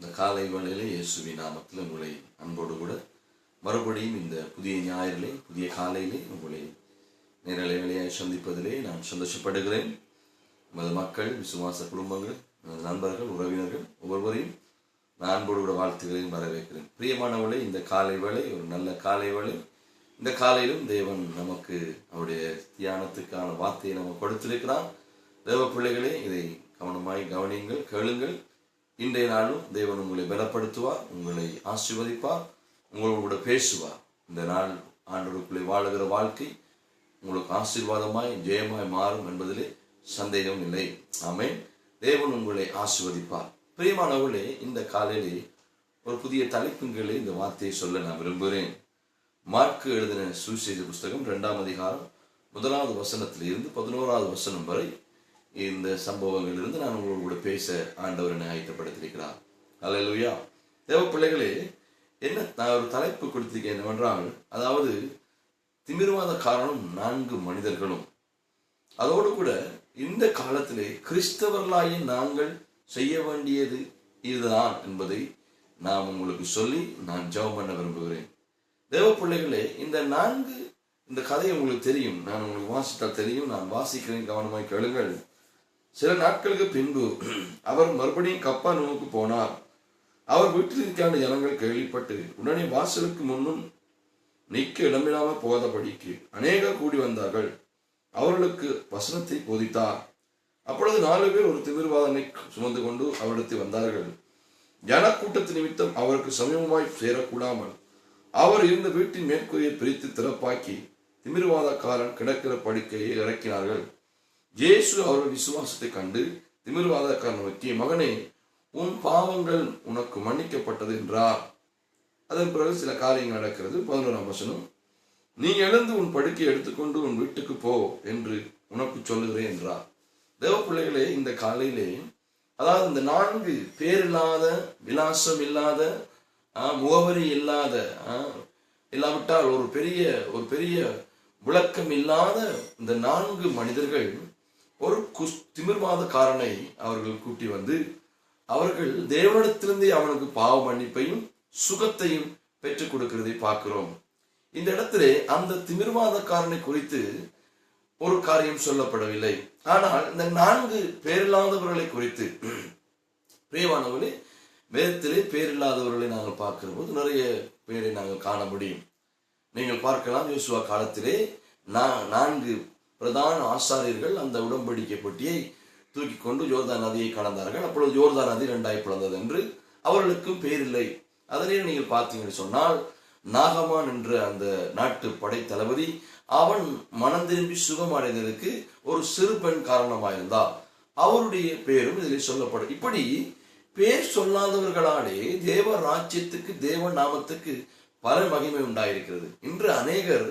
இந்த காலை வேளையிலே இயேசுவி நாமத்தில் உங்களை அன்போடு கூட மறுபடியும் இந்த புதிய ஞாயிறிலே புதிய காலையிலே உங்களை நேரலை வேலையாய் சந்திப்பதிலே நான் சந்தோஷப்படுகிறேன். நமது மக்கள் விசுவாச குடும்பங்கள் நமது நண்பர்கள் உறவினர்கள் ஒவ்வொருவரையும் நான் அன்போடு கூட வாழ்த்துகிறேன் வரவேற்கிறேன். பிரியமானவளை இந்த காலை வேலை ஒரு நல்ல காலை வேலை இந்த காலையிலும் தேவன் நமக்கு அவருடைய தியானத்துக்கான வார்த்தையை நம்ம கொடுத்திருக்கிறான் தேவ பிள்ளைகளே இதை கவனமாய் கவனியுங்கள் கேளுங்கள். இன்றைய நாளும் தேவன் உங்களை பலப்படுத்துவார் உங்களை ஆசிர்வதிப்பார் உங்களோட கூட பேசுவார். இந்த நாள் ஆண்டோருக்குள்ளே வாழுகிற வாழ்க்கை உங்களுக்கு ஆசீர்வாதமாய் ஜெயமாய் மாறும் என்பதிலே சந்தேகம் இல்லை. ஆமே தேவன் உங்களை ஆசிர்வதிப்பார். பிரியமானவர்களே இந்த காலையிலே ஒரு புதிய தலைப்புங்களே இந்த வார்த்தையை சொல்ல நான் விரும்புகிறேன். மார்க்கு எழுதின சுவிசேஷ புஸ்தகம் இரண்டாம் அதிகாரம் முதலாவது வசனத்திலிருந்து பதினோராவது வசனம் வரை இந்த சம்பவங்களிலிருந்து நான் உங்களோட கூட பேச ஆண்டவர் என்னை ஆயத்தப்படுத்தியிருக்கிறார் அல்லேலூயா. தேவ பிள்ளைகளே என்ன நான் ஒரு தலைப்பு கொடுத்திருக்கேன் என்னவென்றால் அதாவது திமிர்வாத காரணம் நான்கு மனிதர்களும். அதோடு கூட இந்த காலத்திலே கிறிஸ்தவர்களாகிய நாங்கள் செய்ய வேண்டியது இதுதான் என்பதை நான் உங்களுக்கு சொல்லி நான் ஜெபம் பண்ண விரும்புகிறேன். தேவ பிள்ளைகளே இந்த நான்கு இந்த கதை உங்களுக்கு தெரியும். நான் உங்களுக்கு வாசித்தால் தெரியும். நான் வாசிக்கிறேன். கவனமாய் கேளுங்கள். சில நாட்களுக்கு பின்பு அவர் மறுபடியும் கப்பா நோக்கு போனார். அவர் வீட்டில் இருக்கான ஜனங்கள் கேள்விப்பட்டு உடனே வாசலுக்கு முன்னும் நிற்க இடமில்லாமல் போகாதபடிக்கு அநேகர் கூடி வந்தார்கள். அவர்களுக்கு வசனத்தை போதித்தார். அப்பொழுது நாலு பேர் ஒரு திமிர்வாதனை சுமந்து கொண்டு அவரிடத்தில் வந்தார்கள். ஜனக்கூட்டத்து நிமித்தம் அவருக்கு சமீபமாய் சேரக்கூடாமல் அவர் இருந்த வீட்டின் மேற்கூரையை பிரித்து திறப்பாக்கி திமிர்வாதக்காரன் கிடக்கிற படுக்கையை இறக்கினார்கள். ஜேசு அவர்கள் விசுவாசத்தை கண்டு திமிர்வாதக்காரன் நோக்கி மகனே உன் பாவங்கள் உனக்கு மன்னிக்கப்பட்டது என்றார். அதன் பிறகு சில காரியங்கள் நடக்கிறது. பதினோராம் வசனம் நீ எழுந்து உன் படுக்கை எடுத்துக்கொண்டு உன் வீட்டுக்கு போ என்று உனக்கு சொல்லுகிறேன் என்றார். தேவ பிள்ளைகளே இந்த காலையிலே அதாவது இந்த நான்கு பேரில்லாத விலாசம் இல்லாத முகவரி இல்லாத ஆ, இல்லாவிட்டால் ஒரு பெரிய ஒரு பெரிய விளக்கம் இல்லாத இந்த நான்கு மனிதர்கள் ஒரு குஸ் திமிர்வாதக்காரனை அவர்கள் கூட்டி வந்து அவர்கள் தேவனிடத்திலிருந்தே அவனுக்கு பாவ மன்னிப்பையும் சுகத்தையும் பெற்றுக் கொடுக்கிறதை பார்க்கிறோம். இந்த இடத்திலே அந்த திமிர்வாதக்காரனை குறித்து ஒரு காரியம் சொல்லப்படவில்லை. ஆனால் இந்த நான்கு பேரில்லாதவர்களை குறித்து பிரியமானவர்களே வேதத்திலே பேரில்லாதவர்களை நாங்கள் பார்க்கிற போது நிறைய பேரை நாங்கள் காண முடியும். நீங்கள் பார்க்கலாம் யோசுவா காலத்திலே நான் நான்கு பிரதான ஆசாரியர்கள் அந்த உடன்படிக்கை பெட்டியை தூக்கி கொண்டு ஜோர்தான் நதியை கடந்தார்கள். அப்பொழுது ஜோர்தான் நதி ரெண்டாய் பிளந்தது என்று அவர்களுக்கும் பேரில்லை. அதனே நீங்கள் பார்த்தீங்கன்னு சொன்னால் நாகமான் என்ற அந்த நாட்டு படை தளபதி அவன் மனம் திரும்பி சுகம் அடைந்ததற்கு ஒரு சிறு பெண் காரணமாயிருந்தார். அவருடைய பேரும் இதில் சொல்லப்படும் இப்படி பேர் சொல்லாதவர்களாலே தேவ ராஜ்யத்துக்கு தேவ நாமத்துக்கு பல மகிமை உண்டாயிருக்கிறது. இன்று அநேகர்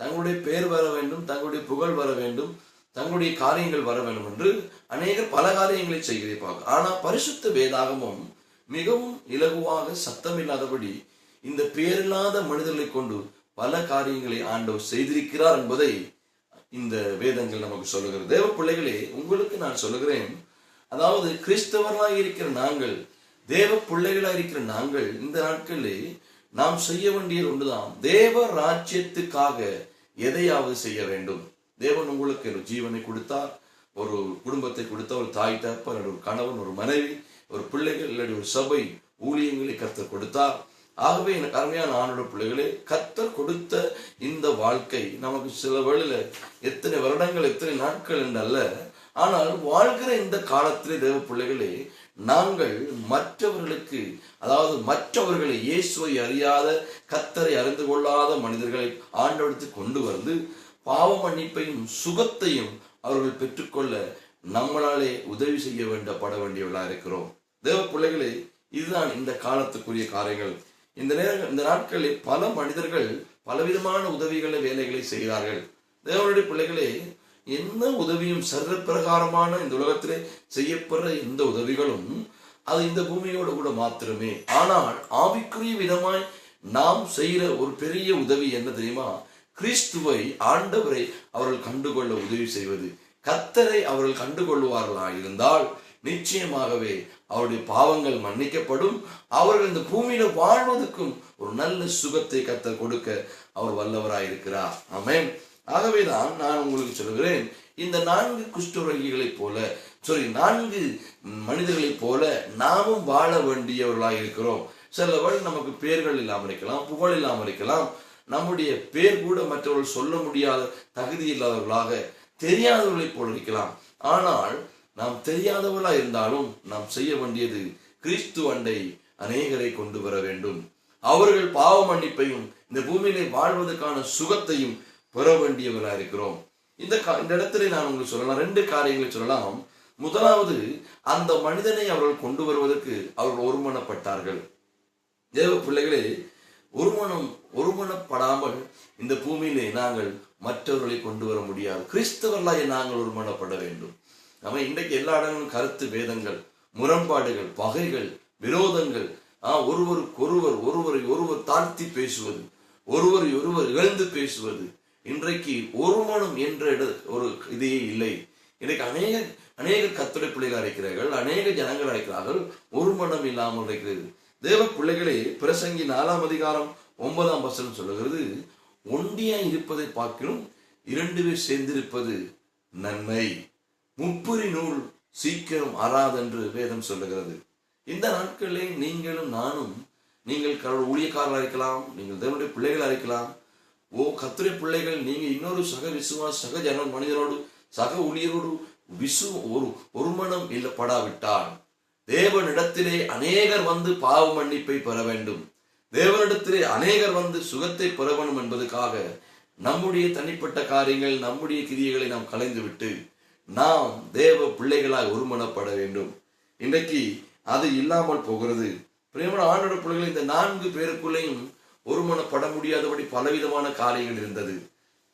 தங்களுடைய பேர் வர வேண்டும் தங்களுடைய புகழ் வர வேண்டும் தங்களுடைய காரியங்கள் வர வேண்டும் என்று அநேகர் பல காரியங்களை செய்வதை பார்க்க ஆனால் பரிசுத்த வேதாகமும் மிகவும் இலகுவாக சத்தமில்லாதபடி இந்த பேரில்லாத மனிதர்களை கொண்டு பல காரியங்களை ஆண்டவர் செய்திருக்கிறார் என்பதை இந்த வேதங்கள் நமக்கு சொல்லுகிறது. தேவ பிள்ளைகளே உங்களுக்கு நான் சொல்லுகிறேன் அதாவது கிறிஸ்தவர்களாக இருக்கிற நாங்கள் தேவ பிள்ளைகளாக இருக்கிற நாங்கள் இந்த நாட்களில் நாம் செய்ய வேண்டியது ஒன்றுதான். தேவ ராஜ்யத்துக்காக எதையாவது செய்ய வேண்டும். தேவன் உங்களுக்கு ஒரு ஜீவனை கொடுத்தார். ஒரு குடும்பத்தை கொடுத்த ஒரு தாய் தகப்பன் ஒரு கணவன் ஒரு மனைவி ஒரு பிள்ளைகள் இல்லை ஒரு சபை ஊழியங்களை கற்றுக் கொடுத்தார். ஆகவே எனக்கு அருமையான ஆணோட பிள்ளைகளே கத்தர் கொடுத்த இந்த வாழ்க்கை நமக்கு சில வேளையில எத்தனை வருடங்கள் எத்தனை நாட்கள் என்றல்ல ஆனால் வாழ்கிற இந்த காலத்திலே தேவ பிள்ளைகளே நாங்கள் மற்றவர்களுக்கு அதாவது மற்றவர்களை இயேசுவை அறியாத கத்தரை அறிந்து கொள்ளாத மனிதர்களை ஆண்டெடுத்து கொண்டு வந்து பாவ மன்னிப்பையும் சுகத்தையும் அவர்கள் பெற்றுக்கொள்ள நம்மளாலே உதவி செய்ய வேண்டப்பட வேண்டியவர்களாக இருக்கிறோம். தேவ பிள்ளைகளே இதுதான் இந்த காலத்துக்குரிய காரியங்கள். இந்த நேரம் இந்த நாட்களில் பல மனிதர்கள் பலவிதமான உதவிகளை வேலைகளை செய்கிறார்கள். தேவனுடைய பிள்ளைகளே என்ன உதவியும் சர்வ பிரகாரமான இந்த உலகத்திலே செய்யப்படுற எந்த உதவிகளும் அது இந்த பூமியோடு கூட மாத்திரமே. ஆனால் ஆவிக்குரிய விதமாய் நாம் செய்கிற ஒரு பெரிய உதவி என்ன தெரியுமா? கிறிஸ்துவை ஆண்டவரை அவர்கள் கண்டுகொள்ள உதவி செய்வது. கத்தரை அவர்கள் கண்டுகொள்வார்களா இருந்தால் நிச்சயமாகவே அவருடைய பாவங்கள் மன்னிக்கப்படும். அவர்கள் இந்த பூமியில வாழ்வதற்கும் ஒரு நல்ல சுகத்தை கத்தர் கொடுக்க அவர் வல்லவராயிருக்கிறார். ஆமேன். ஆகவேதான் நான் உங்களுக்கு சொல்கிறேன் இந்த நான்கு குஷ்டரோகிகளைப் போல சாரி நான்கு மனிதர்களைப் போல நாமும் வாழ வேண்டியவர்களாக இருக்கிறோம். சிலவர்கள் நமக்கு பெயர்கள் இல்லாமல் இருக்கலாம் புகழ் இல்லாமல் இருக்கலாம். நம்முடைய பேர் கூட மற்றவர்கள் சொல்ல முடியாத தகுதி இல்லாதவர்களாக தெரியாதவர்களைப் போல இருக்கலாம். ஆனால் நாம் தெரியாதவர்களா இருந்தாலும் நாம் செய்ய வேண்டியது கிறிஸ்து அண்டை அநேகரை கொண்டு வர வேண்டும். அவர்கள் பாவ மன்னிப்பையும் இந்த பூமியிலே வாழ்வதற்கான சுகத்தையும் பெற வேண்டியவர்களா இருக்கிறோம். இந்த கா- இந்த இடத்துல நான் உங்களுக்கு சொல்லலாம் ரெண்டு காரியங்களை சொல்லலாம். முதலாவது அந்த மனிதனை அவர்கள் கொண்டு வருவதற்கு அவர்கள் ஒருமனப்பட்டார்கள். தேவ பிள்ளைகளே ஒருமனம் ஒருமனப்படாமல் இந்த பூமியிலே நாங்கள் மற்றவர்களை கொண்டு வர முடியாது. கிறிஸ்தவர்களாய் நாங்கள் ஒருமனப்பட வேண்டும். நம்ம இன்றைக்கு எல்லா இடங்களும் கருத்து வேதங்கள் முரண்பாடுகள் பகைகள் விரோதங்கள் ஆ, ஒருவருக்கொருவர் ஒருவரை ஒருவர் தாழ்த்தி பேசுவது ஒருவரை ஒருவர் இழந்து பேசுவது இன்றைக்கு ஒரு மனம் என்ற இட- ஒரு இதே இல்லை. இன்றைக்கு அநேக அநேக கத்துரை பிள்ளைகள் அழைக்கிறார்கள் அநேக ஜனங்கள் அழைக்கிறார்கள் ஒரு மனம் இல்லாமல் இருக்கிறது. தேவ பிள்ளைகளே பிரசங்கி நாலாம் அதிகாரம் ஒன்பதாம் வசனம் சொல்லுகிறது ஒண்டியாய் இருப்பதை பார்க்கிறோம் இரண்டு பேர் சேர்ந்திருப்பது நன்மை. முப்புரி நூல் சீக்கிரம் அறாதென்று வேதம் சொல்லுகிறது. இந்த நாட்களிலே நீங்களும் நானும் நீங்கள் கடவுள் ஊழியக்காரர்களாக இருக்கலாம் நீங்கள் தேவனுடைய பிள்ளைகளாக இருக்கலாம் ஓ கத்துரை பிள்ளைகள் நீங்க இன்னொரு சக விசுவாச சக ஜன மனிதரோடு சக ஊழியரோடு விசு ஒரு ஒருமனம் இல்லப்படாவிட்டால் தேவனிடத்திலே அநேகர் வந்து பாவ மன்னிப்பை பெற வேண்டும். தேவனிடத்திலே அநேகர் வந்து சுகத்தை பெற வேண்டும் என்பதற்காக நம்முடைய தனிப்பட்ட காரியங்கள் நம்முடைய கிரியைகளை நாம் கலைந்துவிட்டு நாம் தேவ பிள்ளைகளாய் ஒருமனப்பட வேண்டும். இன்றைக்கு அது இல்லாமல் போகிறது. பிரியமான ஆண்டோட பிள்ளைகள் இந்த நான்கு பேருக்குள்ளேயும் ஒருமனப்பட முடியாதபடி பலவிதமான காரியங்கள் இருந்தது.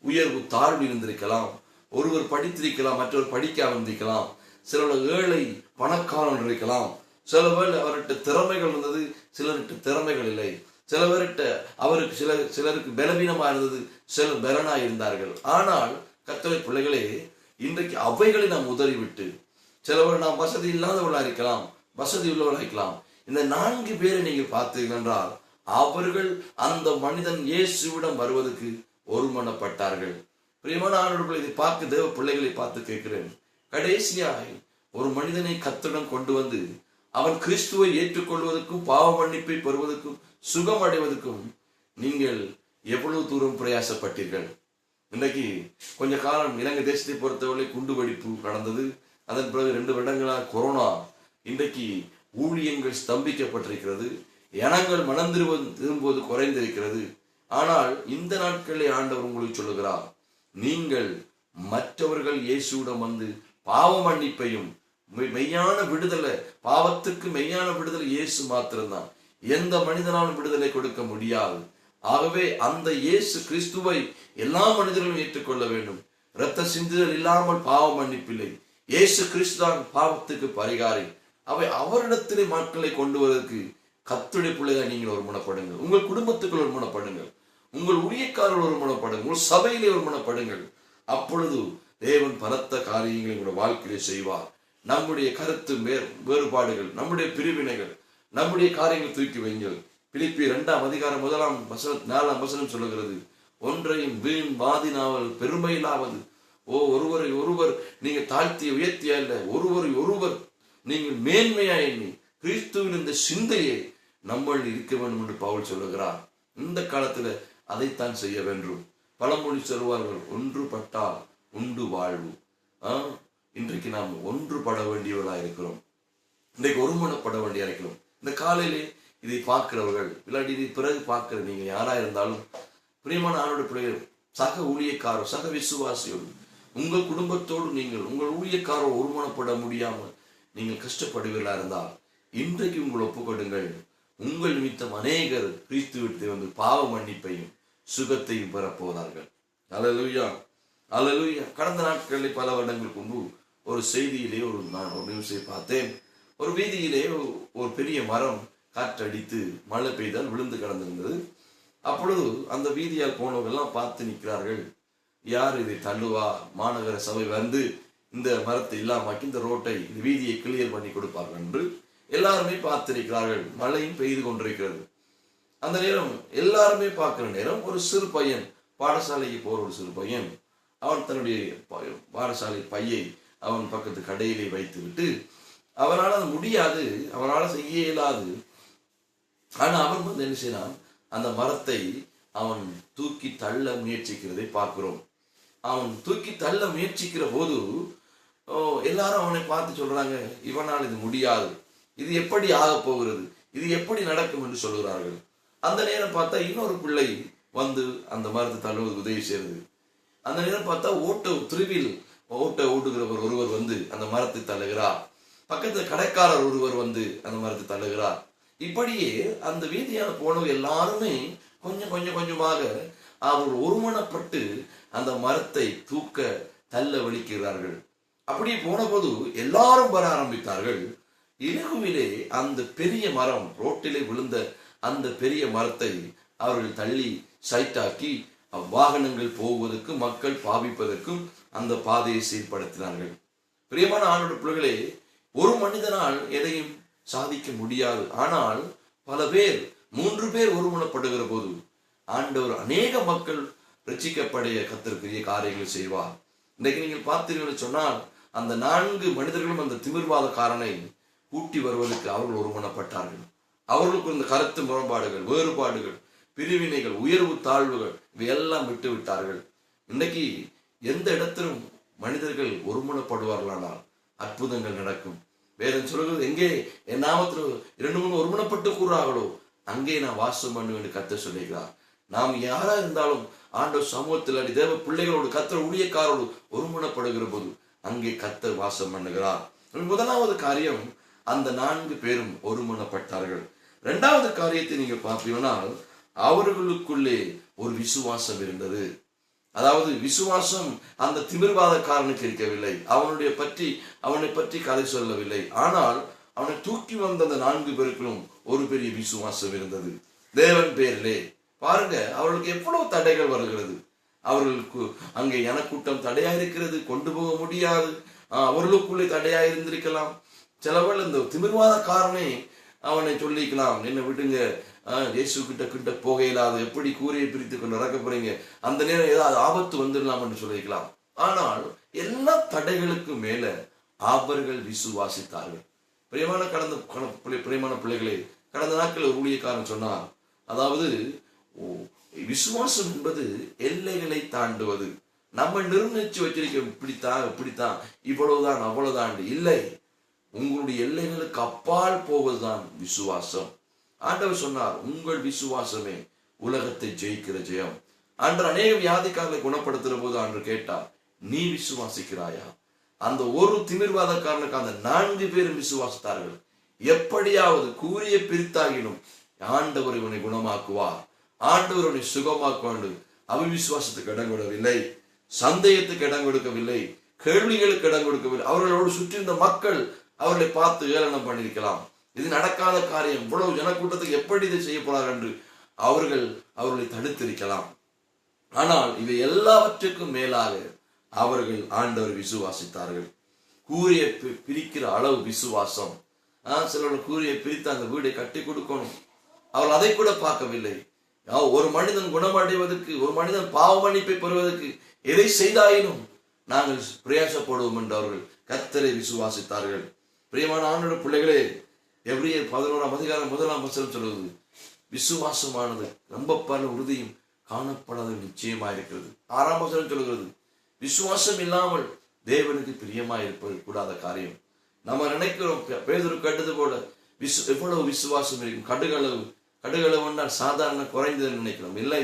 உயர்வு தாழ்வு இருந்திருக்கலாம். ஒருவர் படித்திருக்கலாம் மற்றவர் படிக்காமல் இருந்திருக்கலாம். சிலர் ஏழை பணக்காரன் இருக்கலாம் சில பேர் அவர்கிட்ட திறமைகள் இருந்தது சிலர்கிட்ட திறமைகள் இல்லை. சிலவர்கிட்ட அவருக்கு சில சிலருக்கு பலவீனமா இருந்தது சிலர் பலனா இருந்தார்கள். ஆனால் கத்தளை பிள்ளைகளே இன்றைக்கு அவைகளை நாம் உதறிவிட்டு சிலவர் நாம் வசதி இல்லாதவர்களாக இருக்கலாம் வசதி உள்ளவர்களாக இருக்கலாம். இந்த நான்கு பேரை நீங்கள் பார்த்தீர்கள் என்றால் அவர்கள் அந்த மனிதன் இயேசுவிடம் வருவதற்கு ஒருமனப்பட்டார்கள். பிரியமான ஆண்டவர்கள் இதை பார்க்க தேவ பிள்ளைகளை பார்த்து கேட்கிறேன். கடைசியாய் ஒரு மனிதனை கத்துடன் கொண்டு வந்து அவன் கிறிஸ்துவை ஏற்றுக்கொள்வதற்கும் பாவ மன்னிப்பை பெறுவதற்கும் சுகம் அடைவதற்கும் நீங்கள் எவ்வளவு தூரம் பிரயாசப்பட்டீர்கள்? இன்னைக்கு கொஞ்ச காலம் இலங்கை தேசத்தை பொறுத்தவரை குண்டு வெடிப்பு நடந்தது. அதன் பிறகு ரெண்டு வருடங்களாக கொரோனா இன்றைக்கு ஊழியங்கள் ஸ்தம்பிக்கப்பட்டிருக்கிறது. இனங்கள் மனம் திரும்ப திரும்புவது குறைந்திருக்கிறது. ஆனால் இந்த நாட்களை ஆண்டவர் உங்களுக்கு சொல்லுகிறார் நீங்கள் மற்றவர்கள் இயேசுவிடம் வந்து பாவ மன்னிப்பையும் மெய்- மெய்யான விடுதலை பாவத்துக்கு மெய்யான விடுதலை இயேசு மாத்திரம்தான். எந்த மனிதனாலும் விடுதலை கொடுக்க முடியாது. ஆகவே அந்த இயேசு கிறிஸ்துவை எல்லா மனிதர்களும் ஏற்றுக்கொள்ள வேண்டும். இரத்த சிந்துதல் இல்லாமல் பாவ மன்னிப்பில்லை. இயேசு கிறிஸ்து தான் பாவத்துக்கு பரிகாரி. அவை அவரிடத்திலே மக்களை கொண்டு வருவதற்கு கத்துடைய பிள்ளைதான் நீங்கள் ஒரு முனப்படுங்கள் உங்கள் குடும்பத்துக்குள் ஒரு முனப்படுங்கள் உங்கள் ஊழியக்காரர்கள் ஒரு முனப்படுங்கள் உங்கள் சபையிலே ஒரு முனப்படுங்கள் அப்பொழுது தேவன் பலத்த காரியங்களை உங்களுடைய வாழ்க்கையிலே செய்வார். நம்முடைய கருத்து வேறு வேறுபாடுகள் நம்முடைய பிரிவினைகள் நம்முடைய காரியங்கள் தூக்கி வைங்கள். பிலிப்பி இரண்டாம் அதிகாரம் முதலாம் வசனம் நாலாம் வசனம் சொல்லுகிறது ஒன்றையும் வீண் வாதினாவல் பெருமையிலாவது ஓ ஒருவரை ஒருவர் நீங்க தாழ்த்திய உயர்த்தியா அல்ல ஒருவரை ஒருவர் நீங்கள் மேன்மையா எண்ணி கிறிஸ்துவின் இந்த சிந்தையை நம்மள் இருக்க வேண்டும் என்று பவுல் சொல்லுகிறார். இந்த காலத்தில் அதைத்தான் செய்ய வேண்டும். பழமொழி சொல்வார்கள் ஒன்றுபட்டால் உண்டு வாழ்வு. ஆ, இன்றைக்கு நாம் ஒன்றுபட வேண்டியவர்களாக இருக்கிறோம். இன்றைக்கு ஒருமனப்பட வேண்டிய இருக்கிறோம். இந்த காலையிலே இதை பார்க்கிறவர்கள் இல்லாட்டி இதை பிறகு பார்க்கிற நீங்கள் யாராக இருந்தாலும் பிரியமான ஆளுடைய பிள்ளைகள் சக ஊழியக்காரர் சக விசுவாசியோடு உங்கள் குடும்பத்தோடு நீங்கள் உங்கள் ஊழியக்காரர் ஒருமனப்பட முடியாமல் நீங்கள் கஷ்டப்படுவீர்களா இருந்தால் இன்றைக்கு உங்களை ஒப்புக்கொடுங்கள். உங்கள் நிமித்தம் அநேகர் கிறிஸ்துவிட்டு வந்து பாவ மன்னிப்பையும் சுகத்தையும் பெறப் போகிறார்கள் அல்லேலூயா. கடந்த நாட்களில் பல வருடங்களுக்கு முன்பு ஒரு செய்தியிலே ஒரு நான் ஒரு நியூஸை பார்த்தேன். ஒரு வீதியிலே ஒரு- பெரிய மரம் காற்றடித்து மழை பெய்தால் விழுந்து கிடந்திருந்தது. அப்பொழுது அந்த வீதியால் போனவங்கெல்லாம் பார்த்து நிற்கிறார்கள். யார் இதை தள்ளுவா? மாநகர சபை வந்து இந்த மரத்தை இல்லாமாக்கி இந்த ரோட்டை இந்த வீதியை கிளியர் பண்ணி கொடுப்பார்கள் என்று எல்லாருமே பார்த்திருக்கிறார்கள். மழையும் பெய்து கொண்டிருக்கிறது. அந்த நேரம் எல்லாருமே பார்க்குற நேரம் ஒரு சிறு பையன் பாடசாலைக்கு போற ஒரு சிறு பையன். அவன் தன்னுடைய ப- பாடசாலை பையை அவன் பக்கத்து கடையிலே வைத்து விட்டு அவனால் அது முடியாது அவனால் செய்ய இயலாது. ஆனால் அவன் வந்து என்ன செய்யறான்? அந்த மரத்தை அவன் தூக்கி தள்ள முயற்சிக்கிறதை பார்க்கிறோம். அவன் தூக்கி தள்ள முயற்சிக்கிற போது ஓ, எல்லாரும் அவனை பார்த்து சொல்றாங்க இவனால் இது முடியாது. இது எப்படி ஆகப் போகிறது? இது எப்படி நடக்கும் என்று சொல்கிறார்கள் அந்த நேரம் பார்த்தா இன்னொரு பிள்ளை வந்து அந்த மரத்தை தள்ளுவது உதவி செய்யுது அந்த நேரம் பார்த்தா ஓட்ட திருவில் ஓட்ட ஓட்டுகிறவர் ஒருவர் வந்து அந்த மரத்தை தள்ளுகிறார். பக்கத்துல கடைக்காரர் ஒருவர் வந்து அந்த மரத்தை தள்ளுகிறார். இப்படியே அந்த வீதியான போனவங்க எல்லாருமே கொஞ்சம் கொஞ்சம் கொஞ்சமாக அவர் ஒருமனப்பட்டு அந்த மரத்தை தூக்க தள்ள வலிக்கிறார்கள். அப்படியே போனபோது எல்லாரும் வர ஆரம்பித்தார்கள். இலகுவிலே அந்த பெரிய மரம் ரோட்டிலே விழுந்த அந்த பெரிய மரத்தை அவர்கள் தள்ளி சைட்டாக்கி வாகனங்கள் போவதற்கு மக்கள் பாவிப்பதற்கும் அந்த பாதையை சீர்படுத்தினார்கள். பிரியமான ஆணோட பிள்ளைகளே ஒரு மனிதனால் எதையும் சாதிக்க முடியாது. ஆனால் பல பேர் மூன்று பேர் ஒருமுனப்படுகிற போது ஆண்டவர் அநேக மக்கள் ரட்சிக்கப்படைய கத்திற்குரிய காரியங்கள் செய்வார். இன்றைக்கு நீங்கள் பார்த்தீர்கள் சொன்னால் அந்த நான்கு மனிதர்களும் அந்த திமிர்வாதக்காரனை கூட்டி வருவதற்கு அவர்கள் ஒருமனப்பட்டார்கள். அவர்களுக்கு இந்த கருத்து முரண்பாடுகள் வேறுபாடுகள் பிரிவினைகள் உயர்வு தாழ்வுகள் இவையெல்லாம் விட்டு விட்டார்கள் இன்னைக்கு எந்த இடத்திலும் மனிதர்கள் ஒருமுனப்படுவார்களானால் அற்புதங்கள் நடக்கும். வேதம் சொல்கிறது எங்கே என் நாமத்தில் இரண்டு மூணு ஒருமுனப்பட்டு கூறார்களோ அங்கே நான் வாசம் பண்ணுவேன் என்று கத்த சொல்லுகிறார். நாம் யாரா இருந்தாலும் ஆண்டவர் சமூகத்தில் அடி தேவ பிள்ளைகளோடு கத்தர் ஊழியக்காரோடு ஒருமுனப்படுகிற போது அங்கே கத்தர் வாசம் பண்ணுகிறார். முதலாவது காரியம் அந்த நான்கு பேரும் ஒருமனப்பட்டார்கள். இரண்டாவது காரியத்தை நீங்க பார்த்தீங்கன்னா அவர்களுக்குள்ளே ஒரு விசுவாசம் இருந்தது. அதாவது விசுவாசம் அந்த திமிர்வாதக்காரனுக்கு இருக்கவில்லை. அவனுடைய பற்றி அவனை பற்றி கதை சொல்லவில்லை. ஆனால் அவனை தூக்கி வந்த அந்த நான்கு பேருக்கும் ஒரு பெரிய விசுவாசம் இருந்தது. தேவன் பேரிலே. பாருங்க அவர்களுக்கு எவ்வளவு தடைகள் வருகிறது. அவர்களுக்கு அங்கே எனக்கூட்டம் தடையா இருக்கிறது கொண்டு போக முடியாது. ஆஹ் அவர்களுக்குள்ளே தடையா இருந்திருக்கலாம். சிலவள் இந்த திமிர்வாதக்காரனே அவனை சொல்லிக்கலாம். என்ன விடுங்க. இயேசு கிட்ட கிட்ட போக இயலாது எப்படி கூரையை பிரித்து கொண்டு நடக்க போறீங்க? அந்த நேரம் ஏதாவது ஆபத்து வந்துடலாம் என்று சொல்லிக்கலாம். ஆனால் எல்லா தடைகளுக்கு மேல அவர்கள் விசுவாசித்தார்கள். பிரியமான கடந்த பிள்ளை- பிரியமான பிள்ளைகளே கடந்த நாட்கள் ஒரு ஊழியக்காரன் சொன்னார் அதாவது விசுவாசம் என்பது எல்லைகளை தாண்டுவது. நம்ம நிர்ணயிச்சு வச்சிருக்க இப்படித்தான் இப்படித்தான். இவ்வளவுதான் அவ்வளவுதான். இல்லை. உங்களுடைய எல்லைகளுக்கு அப்பால் போவதுதான் விசுவாசம். ஆண்டவர் சொன்னார் உங்கள் விசுவாசமே உலகத்தை ஜெயிக்கிற ஜெயம். அன்று அநேக வியாதிக்காரர்களை குணப்படுத்துற போது அன்று கேட்டார் நீ விசுவாசிக்கிறாயா? அந்த ஒரு திமிர்வாதக்காரனுக்கு அந்த நான்கு பேரும் விசுவாசித்தார்கள். எப்படியாவது கூறிய பிரித்தாகினும் ஆண்டவர் இவனை குணமாக்குவார். ஆண்டவர் இவனை சுகமாக்குவாண்டு அவிவிசுவாசத்துக்கு இடம் கொடுக்கவில்லை. சந்தேகத்துக்கு இடம் கொடுக்கவில்லை. கேள்விகளுக்கு இடம் கொடுக்கவில்லை. அவர்களோடு சுற்றியிருந்த மக்கள் அவர்களை பார்த்து ஏளனம் பண்ணியிருக்கலாம். இது நடக்காத காரியம். இவ்வளவு ஜனக்கூட்டத்துக்கு எப்படி இதை செய்ய போறார் என்று அவர்கள் அவர்களை தடுத்திருக்கலாம். ஆனால் இவை எல்லாவற்றுக்கும் மேலாக அவர்கள் ஆண்டவர் விசுவாசித்தார்கள். கூறிய பிரிக்கிற அளவு விசுவாசம். ஆஹ் சிலர் கூறிய பிரித்து அந்த வீடை கட்டி கொடுக்கணும். அவர் அதை கூட பார்க்கவில்லை. ஒரு மனிதன் குணமடைவதற்கு ஒரு மனிதன் பாவ மன்னிப்பை பெறுவதற்கு எதை செய்தாயினும் நாங்கள் பிரயாசப்படுவோம் என்று அவர்கள் கத்தரை விசுவாசித்தார்கள். பிரியமான ஆண்டோட பிள்ளைகளே எவ்ரியர் பதினோராம் அதிகாரம் முதலாம் வசனம் சொல்வது விசுவாசமானது நம்பப்பான உறுதியும் காணப்படாத நிச்சயமா இருக்கிறது ஆறாம் வசனம் சொல்லுகிறது விசுவாசம் இல்லாமல் தேவனுக்கு பிரியமா இருப்பது கூடாத காரியம். நம்ம நினைக்கிறோம் பேதொரு கட்டது போல விசு எவ்வளவு விசுவாசம் இருக்கும். கடுகளவு கடுகளவு என்றால் சாதாரண குறைந்ததுன்னு நினைக்கிறோம். இல்லை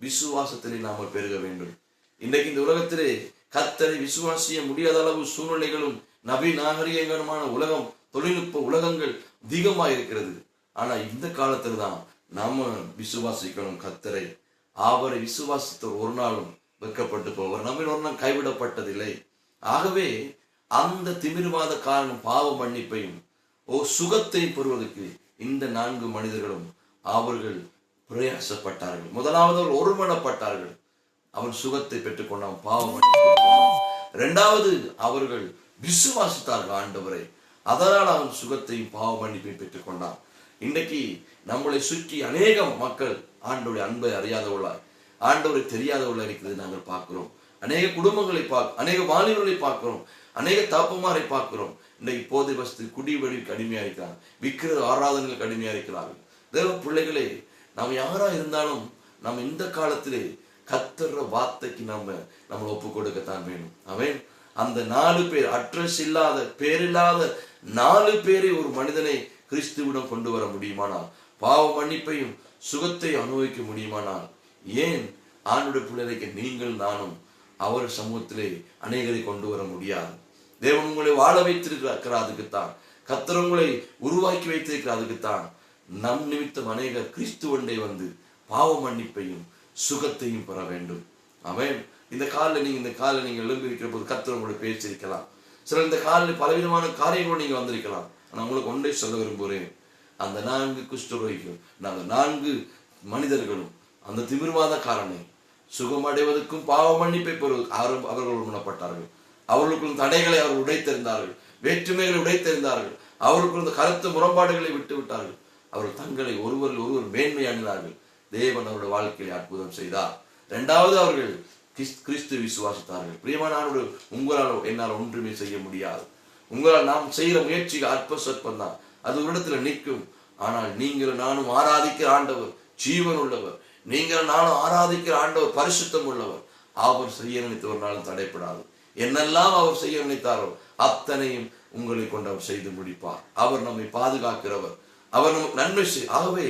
விசுவாசத்திலே நாம பெருக வேண்டும். இன்றைக்கு இந்த உலகத்திலே கத்தரை விசுவாசிய முடியாத அளவு சூழ்நிலைகளும் நவீன நாகரீகமான உலகம் தொழில்நுட்ப உலகங்கள் அதிகமாக இருக்கிறது. ஆனா இந்த காலத்தில் தான் நாம விசுவாசிக்கணும் கத்தரை அவரை விசுவாசித்த ஒரு நாளும் வெட்கப்பட்டு போவார். நம்மில் ஒரு நாள் கைவிடப்பட்டதில்லை. ஆகவே அந்த திமிர்வாத காரணம் பாவ மன்னிப்பையும் ஓ சுகத்தை பெறுவதற்கு இந்த நான்கு மனிதர்களும் அவர்கள் பிரயாசப்பட்டார்கள். முதலாவது அவர்கள் ஒருமனப்பட்டார்கள். அவன் சுகத்தை பெற்றுக்கொண்டான் பாவம் இரண்டாவது அவர்கள் விசுவாசித்தார்கள் ஆண்டவரை. அதனால் அவன் சுகத்தையும் பாவ மன்னிப்பையும் பெற்றுக் கொண்டான் இன்றைக்கு நம்மளை சுற்றி அநேக மக்கள் ஆண்டோடைய அன்பை அறியாதவர்களாய் ஆண்டவரை தெரியாதவர்களாக இருக்கிறது நாங்கள் பார்க்கிறோம். அநேக குடும்பங்களை பார்க்க அநேக வாலிபர்களை பார்க்கிறோம். அநேக தாப்பமாரை பார்க்கிறோம். இன்றைக்கு போதை வசதி குடிவெளிக்கு கடுமையா இருக்கிறார். விக்கிர ஆராதனைகளுக்கு அடிமையா இருக்கிறார்கள் தேவ பிள்ளைகளே நாம் யாரா இருந்தாலும் நம்ம இந்த காலத்திலே கத்துற வார்த்தைக்கு நம்ம நம்மளை ஒப்பு கொடுக்கத்தான் வேணும். அவன் அந்த நாலு பேர் அட்ரஸ் இல்லாத பேரில்லாத நாலு பேரை ஒரு மனிதனை கிறிஸ்துவிடம் கொண்டு வர முடியுமானால் பாவ மன்னிப்பையும் சுகத்தை அனுபவிக்க முடியுமானால் ஏன் ஆணுடைய பிள்ளைகளுக்கு நீங்கள் நானும் அவர் சமூகத்திலே அநேகரை கொண்டு வர முடியாது? தேவன் உங்களை வாழ வைத்திருக்கிற அதுக்குத்தான் கத்தர் உங்களை உருவாக்கி வைத்திருக்கிற அதுக்குத்தான் நம் நிமித்தம் அநேகர் கிறிஸ்துவண்டை வந்து பாவ மன்னிப்பையும் சுகத்தையும் பெற வேண்டும். அவன் இந்த காலில் நீங்க இந்த காலில் நீங்க எழும்பி இருக்கிற போது கத்தர் உங்களை பேசியிருக்கலாம் சில இந்த காலில் பலவிதமான காரியங்களும் நீங்க வந்திருக்கலாம். ஆனா உங்களுக்கு ஒன்றை சொல்ல விரும்புகிறேன். அந்த நான்கு குஷ்டரோகிகள் நாங்கள் நான்கு மனிதர்களும் அந்த திமிர்வாத காரணை சுகமடைவதற்கும் பாவ மன்னிப்பை பெறுவதற்கு அவர்கள் அவர்கள் உணப்பட்டார்கள் அவர்களுக்குள் தடைகளை அவர் உடைத்தெறிந்தார்கள் வேற்றுமைகளை உடைத்தெறிந்தார்கள் அவர்களுக்குள் இந்த கருத்து முரண்பாடுகளை விட்டு விட்டார்கள் அவர்கள் தங்களை ஒருவரில் ஒருவர் மேன்மையாடினார்கள் தேவன் அவருடைய வாழ்க்கையை அற்புதம் செய்தார். இரண்டாவது அவர்கள் கிறிஸ்து விசுவாசித்தார்கள். பிரியமானோடு உங்களால் என்னால் ஒன்றுமே செய்ய முடியாது. உங்களால் நாம் செய்கிற முயற்சி அற்ப சொற்பந்தான் அது ஒரு இடத்துல நிற்கும். ஆனால் நீங்கள் நானும் ஆராதிக்கிற ஆண்டவர் ஜீவன் உள்ளவர். நீங்கள் நானும் ஆராதிக்கிற ஆண்டவர் பரிசுத்தம் உள்ளவர். அவர் செய்ய நினைத்த ஒரு நாளும் தடைப்படாது என்னெல்லாம் அவர் செய்ய நினைத்தாரோ அத்தனையும் உங்களை கொண்டு அவர் செய்து முடிப்பார். அவர் நம்மை பாதுகாக்கிறவர். அவர் நமக்கு நன்மை ஆகவே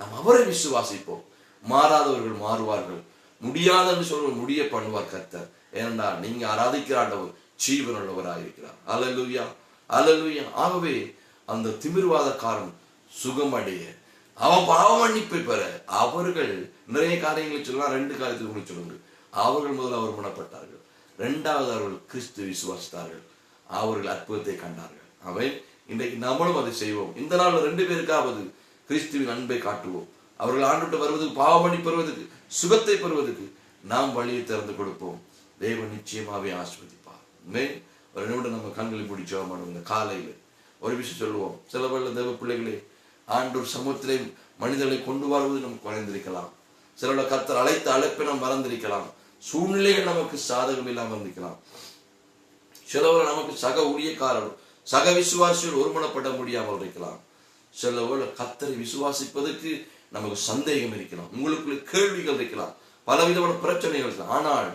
நாம் அவரை விசுவாசிப்போம். மாறாதவர்கள் மாறுவார்கள். முடியாதுன்னு சொல்ல முடிய பண்ணுவார் கர்த்தர். ஏனென்றால் நீங்க ஆராதிக்கிற ஆண்டவர் ஜீவன் உள்ளவராக இருக்கிறார். அலலுயா அலலுயா ஆகவே அந்த திமிர்வாதக்காரன் சுகமடைய அவன் பாவ மன்னிப்பை பெற அவர்கள் நிறைய காரியங்களை சொல்லலாம். ரெண்டு காரியத்துக்கு உங்களுக்கு சொல்லுங்கள் அவர்கள் முதல்ல அவர் குணப்பட்டார்கள் ரெண்டாவது அவர்கள் கிறிஸ்து விசுவாசித்தார்கள். அவர்கள் அற்புதத்தை கண்டார்கள். அவை இன்றைக்கு நம்மளும் அதை செய்வோம். இந்த நாள் ரெண்டு பேருக்காவது கிறிஸ்துவின் அன்பை காட்டுவோம். அவர்கள் ஆண்டுட்டு வருவதற்கு பாவமணி பெறுவதற்கு சுகத்தை பெறுவதற்கு நாம் வழியை திறந்து கொடுப்போம். தேவன் நிச்சயமாவே ஆஸ்வதிப்பார் மே ஒரு நிமிடம் நம்ம கண்களை பிடிச்சோம் இந்த காலையில. ஒரு விஷயம் சொல்லுவோம். சில வேளை தேவ பிள்ளைகளே ஆண்டோர் சமூகத்திலே மனிதர்களை கொண்டு வருவது நமக்கு குறைந்திருக்கலாம். சில கத்தர் அழைத்த அழைப்பை நாம் மறந்திருக்கலாம். சூழ்நிலைகள் நமக்கு சாதகம் இல்லாமல் இருந்திருக்கலாம். சிலவர் நமக்கு சக ஊழியக்காரர் சக விசுவாசியோடு ஒருமணப்பட முடியாமல் இருக்கலாம். சில கத்தரை விசுவாசிப்பதற்கு நமக்கு சந்தேகம் இருக்கலாம் உங்களுக்குள்ள கேள்விகள் இருக்கலாம் பலவிதமான பிரச்சனைகள் இருக்கலாம். ஆனால்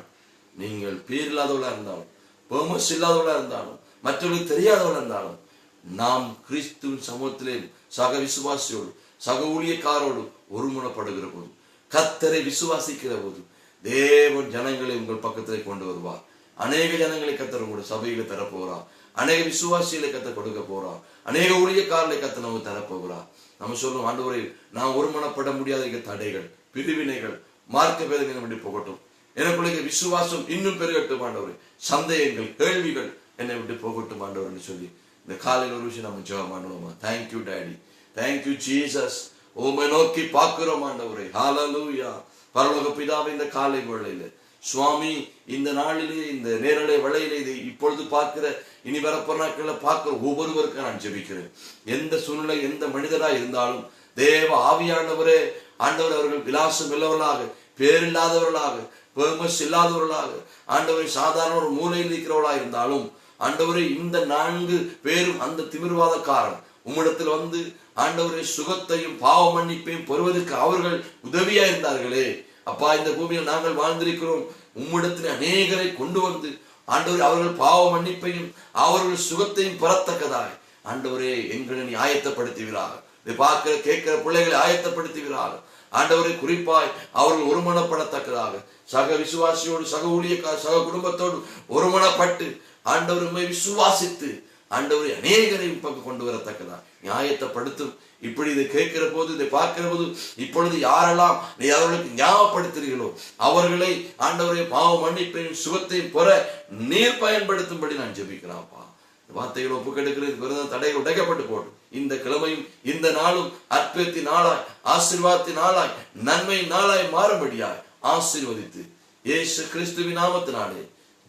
நீங்கள் பேர் இல்லாதவளா இருந்தாலும் பெர்மஸ் இல்லாதவளா இருந்தாலும் மற்றவர்களுக்கு தெரியாதவளா இருந்தாலும் நாம் கிறிஸ்துவின் சமூகத்திலே சக விசுவாசியோடு சக ஊழியக்காரோடு ஒருமுனப்படுகிற போது கத்தரை விசுவாசிக்கிற போது தேவன் ஜனங்களை உங்கள் பக்கத்திலே கொண்டு வருவார். அநேக ஜனங்களை கத்தர் உங்களோட சபையில தரப்போறார் அநேக விசுவாசிகளை கத்த கொடுக்க போறார் அநேக ஊழியக்காரர்களை கத்த நமக்கு தரப்போகிறார் நம்ம சொல்லும் ஆண்டவரை நான் ஒருமனப்பட முடியாத தடைகள் பிரிவினைகள் மார்க்க பேதங்கள் நம்முடைய போகட்டும். எனக்குள்ள விசுவாசம் இன்னும் பெருகட்டும் ஆண்டவரே. சந்தேகங்கள் கேள்விகள் என்னை விட்டு போகட்டும் ஆண்டவர்னு சொல்லி. இந்த காலையில் ஒரு விஷயம் நம்ம ஜெபம் பண்ணுவோமா? தேங்க்யூ டேடி தேங்க்யூ ஜீசஸ் உமை நோக்கி பார்க்கிறோம் ஆண்டவரை. ஹாலலூயா பரலோக பிதாவை இந்த காலை வேளையில. சுவாமி இந்த நாளிலே இந்த நேரலை வேளையிலே இதை இப்பொழுது பார்க்கிற இனி வரப்போற நாட்களில் பார்க்கிற ஒவ்வொருவருக்கும் நான் ஜெபிக்கிறேன். எந்த சூழ்நிலை எந்த மனிதரா இருந்தாலும் தேவ ஆவியானவரே ஆண்டவர் அவர்கள் விலாசம் இல்லவர்களாக பேரில்லாதவர்களாக பெர்மஸ் இல்லாதவர்களாக ஆண்டவரை சாதாரண ஒரு மூலையில் இருக்கிறவர்களாக இருந்தாலும் ஆண்டவரே இந்த நான்கு பேரும் அந்த திமிர்வாதக்காரன் உம்மிடத்தில் வந்து ஆண்டவரை சுகத்தையும் பாவ மன்னிப்பையும் பெறுவதற்கு அவர்கள் உதவியா இருந்தார்களே அப்பா இந்த பூமியில் நாங்கள் வாழ்ந்திருக்கிறோம். உம்மிடத்தில் அநேகரை கொண்டு வந்து ஆண்டவர் அவர்கள் பாவ மன்னிப்பையும் அவர்கள் சுகத்தையும் பெறத்தக்கதாய். ஆண்டவரே எங்களை நீ ஆயத்தப்படுத்துவீராக. இதை பார்க்கிற கேட்கிற பிள்ளைகளை ஆயத்தப்படுத்துகிறார்கள் ஆண்டவரை குறிப்பாய் அவர்கள் ஒருமனப்படத்தக்கதாக. சக விசுவாசியோடு சக ஊழியக்கா சக குடும்பத்தோடு ஒருமனப்பட்டு ஆண்டவர் விசுவாசித்து ஆண்டவரை அநேகரை பக்கம் கொண்டு வரத்தக்கதா? நியாயத்தைப்படுத்தும். இப்படி இதை கேட்கிற போது இதை பார்க்கிற போது இப்பொழுது யாரெல்லாம் நீ அவர்களுக்கு ஞாபகப்படுத்துகிறீர்களோ அவர்களை ஆண்டவரை பாவ மன்னிப்பையும் சுகத்தையும் பெற நீர் பயன்படுத்தும்படி நான் ஜெபிக்கிறான்ப்பா. வார்த்தைகள் ஒப்புக்கெடுக்கிறது விரத உடைக்கப்பட்டு போடும் இந்த கிழமையும் இந்த நாளும் அற்பத்தி நாளாய் ஆசீர்வாதத்தின் நாளாய் நன்மை நாளாய் மாறும்படியாய் ஆசீர்வதித்து இயேசு கிறிஸ்துவின் நாமத்தினாலே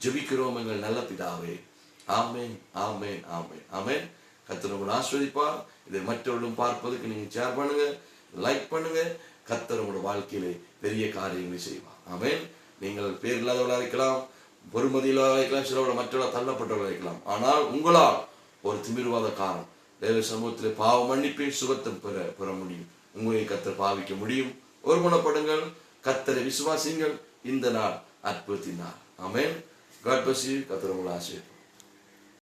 ஜெபிக்கிறோம் எங்கள் நல்ல பிதாவே. ஆமேன் ஆமேன் ஆமேன். ஆமேன். கத்தர் உங்களை ஆஸ்வதிப்பார். இதை மற்றவர்களும் பார்ப்பதற்கு நீங்க ஷேர் பண்ணுங்க லைக் பண்ணுங்க. கத்தர் உங்களோட வாழ்க்கையிலே பெரிய காரியங்களை செய்வார். ஆமேன். நீங்கள் பேர் இல்லாதவர்களாக இருக்கலாம் பொறுமதியிலாக இருக்கலாம் சிலவோட மற்றவர்களாக தள்ளப்பட்டவர்களாக இருக்கலாம். ஆனால் உங்களால் ஒரு திமிர்வாத காரணம் தேவ சமூகத்தில் பாவ மன்னிப்பின் சுகத்தம் பெற பெற முடியும். உங்களை கத்தர் பாவிக்க முடியும். ஒரு குணப்படுங்கள் கத்தரை விசுவாசிங்கள் இந்த நாள் அற்புதத்தின் நாள். ஆமென். காட் பசி கத்தர் உங்களை ஆசிரியர்